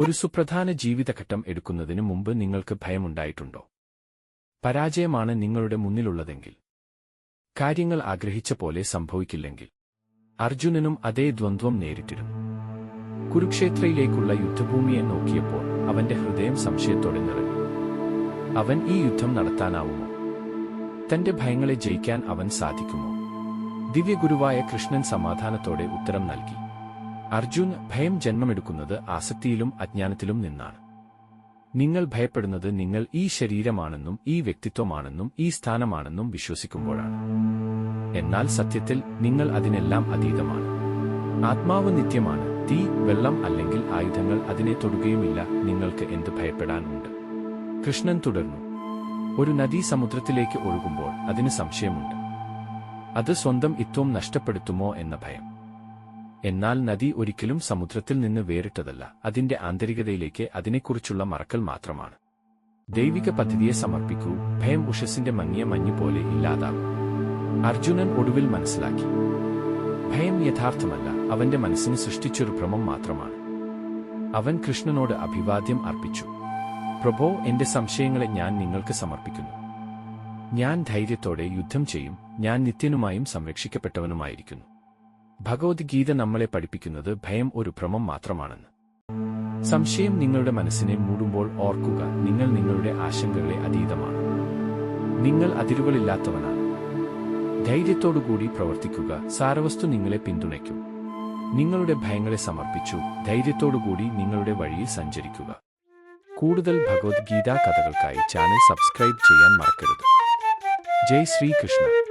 ഒരു സുപ്രധാന ജീവിതഘട്ടം എടുക്കുന്നതിനു മുമ്പ് നിങ്ങൾക്ക് ഭയമുണ്ടായിട്ടുണ്ടോ? പരാജയമാണ് നിങ്ങളുടെ മുന്നിലുള്ളതെങ്കിൽ. കാര്യങ്ങൾ ആഗ്രഹിച്ച പോലെ സംഭവിക്കില്ലെങ്കിൽ. അർജുനനും അതേ ദ്വന്ദ്വം നേരിട്ടിരുന്നു. കുരുക്ഷേത്രയിലേക്കുള്ള യുദ്ധഭൂമിയെ നോക്കിയപ്പോൾ അവന്റെ ഹൃദയം സംശയത്തോടെ നിറഞ്ഞു. അവൻ ഈ യുദ്ധം നടത്താനാവുമോ? തന്റെ ഭയങ്ങളെ ജയിക്കാൻ അവൻ സാധിക്കുമോ? ദിവ്യഗുരുവായ കൃഷ്ണൻ സമാധാനത്തോടെ ഉത്തരം നൽകി. അർജുൻ ഭയം ജന്മമെടുക്കുന്നത് ആസക്തിയിലും അജ്ഞാനത്തിലും നിന്നാണ്. നിങ്ങൾ ഭയപ്പെടുന്നത് നിങ്ങൾ ഈ ശരീരമാണെന്നും ഈ വ്യക്തിത്വമാണെന്നും ഈ സ്ഥാനമാണെന്നും വിശ്വസിക്കുമ്പോഴാണ്. എന്നാൽ സത്യത്തിൽ നിങ്ങൾ അതിനെല്ലാം അതീതമാണ്. ആത്മാവ് നിത്യമാണ്. തീ വെള്ളം അല്ലെങ്കിൽ ആയുധങ്ങൾ അതിനെ തൊടുകയുമില്ല. നിങ്ങൾക്ക് എന്ത് ഭയപ്പെടാനുണ്ട്? കൃഷ്ണൻ തുടർന്നു. ഒരു നദി സമുദ്രത്തിലേക്ക് ഒഴുകുമ്പോൾ അതിന് സംശയമുണ്ട്. അത് സ്വന്തം ഇത്വം നഷ്ടപ്പെടുത്തുമോ എന്ന ഭയം. എന്നാൽ നദി ഒരിക്കലും സമുദ്രത്തിൽ നിന്ന് വേറിട്ടതല്ല. അതിന്റെ ആന്തരികതയിലേക്ക് അതിനെക്കുറിച്ചുള്ള മറക്കൽ മാത്രമാണ്. ദൈവിക പദ്ധതിയെ സമർപ്പിക്കൂ. ഭയം ഉഷസിന്റെ മങ്ങിയ മഞ്ഞു പോലെ ഇല്ലാതാകും അർജുനൻ ഒടുവിൽ മനസ്സിലാക്കി. ഭയം യഥാർത്ഥമല്ല. അവന്റെ മനസ്സിന് സൃഷ്ടിച്ചൊരു ഭ്രമം മാത്രമാണ്. അവൻ കൃഷ്ണനോട് അഭിവാദ്യം അർപ്പിച്ചു. പ്രഭോ എന്റെ സംശയങ്ങളെ ഞാൻ നിങ്ങൾക്ക് സമർപ്പിക്കുന്നു. ഞാൻ ധൈര്യത്തോടെ യുദ്ധം ചെയ്യും. ഞാൻ നിത്യനുമായും സംരക്ഷിക്കപ്പെട്ടവനുമായിരിക്കുന്നു. ഭഗവത്ഗീത നമ്മളെ പഠിപ്പിക്കുന്നത് ഭയം ഒരു ഭ്രമം മാത്രമാണെന്ന്. സംശയം നിങ്ങളുടെ മനസ്സിനെ മൂടുമ്പോൾ ഓർക്കുക നിങ്ങൾ നിങ്ങളുടെ ആശങ്കകളെ അതീതമാണ്. നിങ്ങൾ അതിരുകളില്ലാത്തവനാണ്. ധൈര്യത്തോടുകൂടി പ്രവർത്തിക്കുക സാരവസ്തു നിങ്ങളെ പിന്തുണയ്ക്കും. നിങ്ങളുടെ ഭയങ്ങളെ സമർപ്പിച്ചു ധൈര്യത്തോടുകൂടി നിങ്ങളുടെ വഴിയിൽ സഞ്ചരിക്കുക. കൂടുതൽ ഭഗവത്ഗീതാ കഥകൾക്കായി ചാനൽ സബ്സ്ക്രൈബ് ചെയ്യാൻ മറക്കരുത്. ജയ് ശ്രീകൃഷ്ണ.